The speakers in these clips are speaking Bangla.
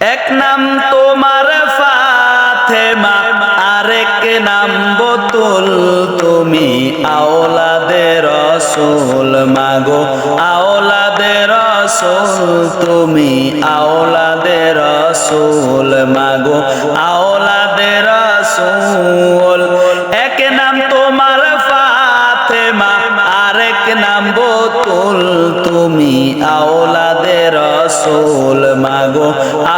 এক নাম তোমার ফাতেমা, আরেক নাম বতুল। তুমি আওলাদের রসুল, মাগো আওলাদের রসুল। তুমি আওলাদের রসুল, মাগো আওলাদের রসুল। এক নাম তোমার ফাতেমা আরেক নাম বতুল, তুমি আওলাদের রসুল, মাগো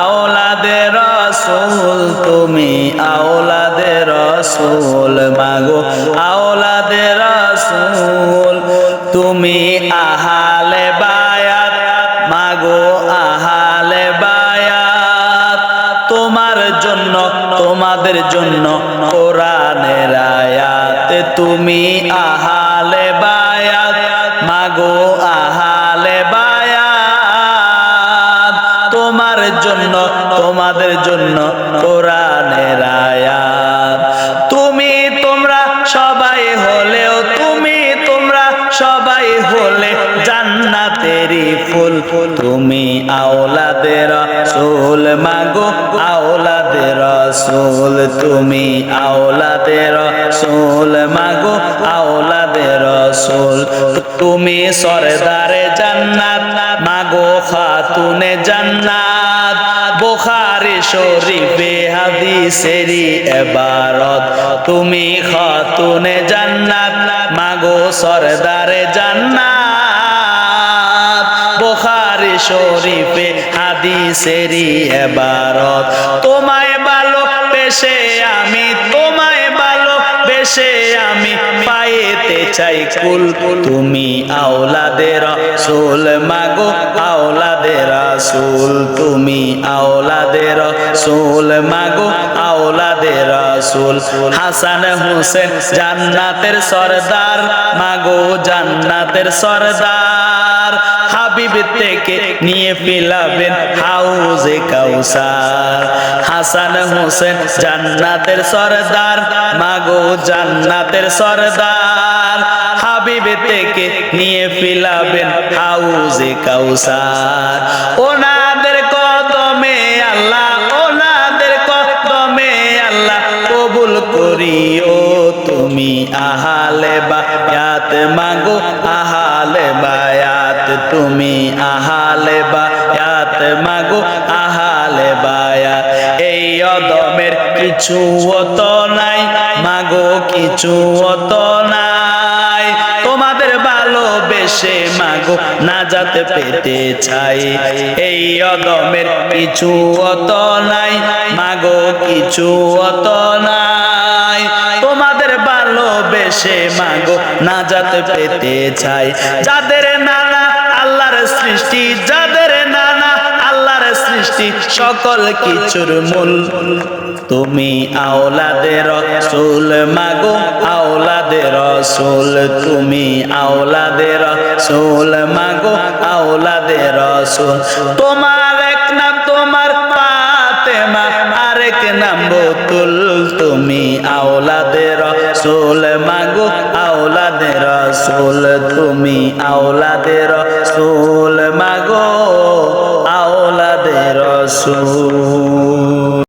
আওলাদের রসুল, তুমি আওলাদের রসুল, মাগো আওলাদের রসুল, তুমি আহালে বায়াত, মাগো আহালে বায়াত, তোমার জন্য, তোমাদের জন্য কোরআনের আয়াত, তুমি বায়াত মাগো আহালে বায়াত, তোমার জন্য, তোমাদের জন্য তুমি তোমরা সবাই হলেও, তুমি তোমরা সবাই হলে জান্নাতেরই ফুল। তুমি আওলাদের রসুল মাগো আওলাদের রসুল, তুমি আওলাদের রসুল মাগো আওলাদের রসুল, তুমি সরদারে জান্নাত, মাগো খাতুনে জান্নাত, বুখারি শরীফে হাদিসেরি এবারত তুমি খাতুনে জান্নাত, মাগো সরদারে জান্নাত, বুখারি শরীফে হাদিসেরি এবারত। তোমায় ভালো পেশে আমি, তোমায় ভালো বেশে আমি পাইতে চাই কুল। তুমি আওলাদের রসুল, মাগো আওলাদের রসুল। তুমি আওলাদের রসুল, মাগো আওলাদের রসুল। হাসান হোসেন জান্নাতের সরদার, মাগো জান্নাতের সরদার। হাবিব থেকে নিয়ে পিলাবেন হাউজে কাউসার। হাসান হোসেন জান্নাতের সরদার, মাগো জান্নাতের সরদার। হাবিব থেকে নিয়ে পিলাবেন হাউজে কাউসার। ওনাদের কদমে আল্লাহ, ওনাদের কদমে আল্লাহ কবুল করিও। তুমি আহালে বায়াত, মাগো আহালে বায়াত। তুমি আহালে বায়াত মাগো, আহালে বায়াত। এই অদমের কিছু অত নাই, মাগো কিছু অত নাই। তোমাদের ভালোবেসে মাগো না যাতে পেতে চাই। এই অদমের কিছু অত নাই, মাগো কিছু অত নাই। তোমাদের ভালোবেসে মাগো না যাতে পেতে চাই। যাদের নানা আল্লাহর সৃষ্টি, যাদের নানা আল্লাহর সৃষ্টি, সকল কিছুর মূল। তুমি আওলাদের রসুল, মাগো আওলাদের রসুল। তুমি আওলাদের রসুল, মাগো আওলাদের রসুল। তোমার এক নাম তোমার ফাতেমা, আরেক নাম বতুল। তুমি আওলাদের রসুল, মাগো আওলাদের রসুল তুমি আওলাদের রসুল মাগো আওলাদের রসুল।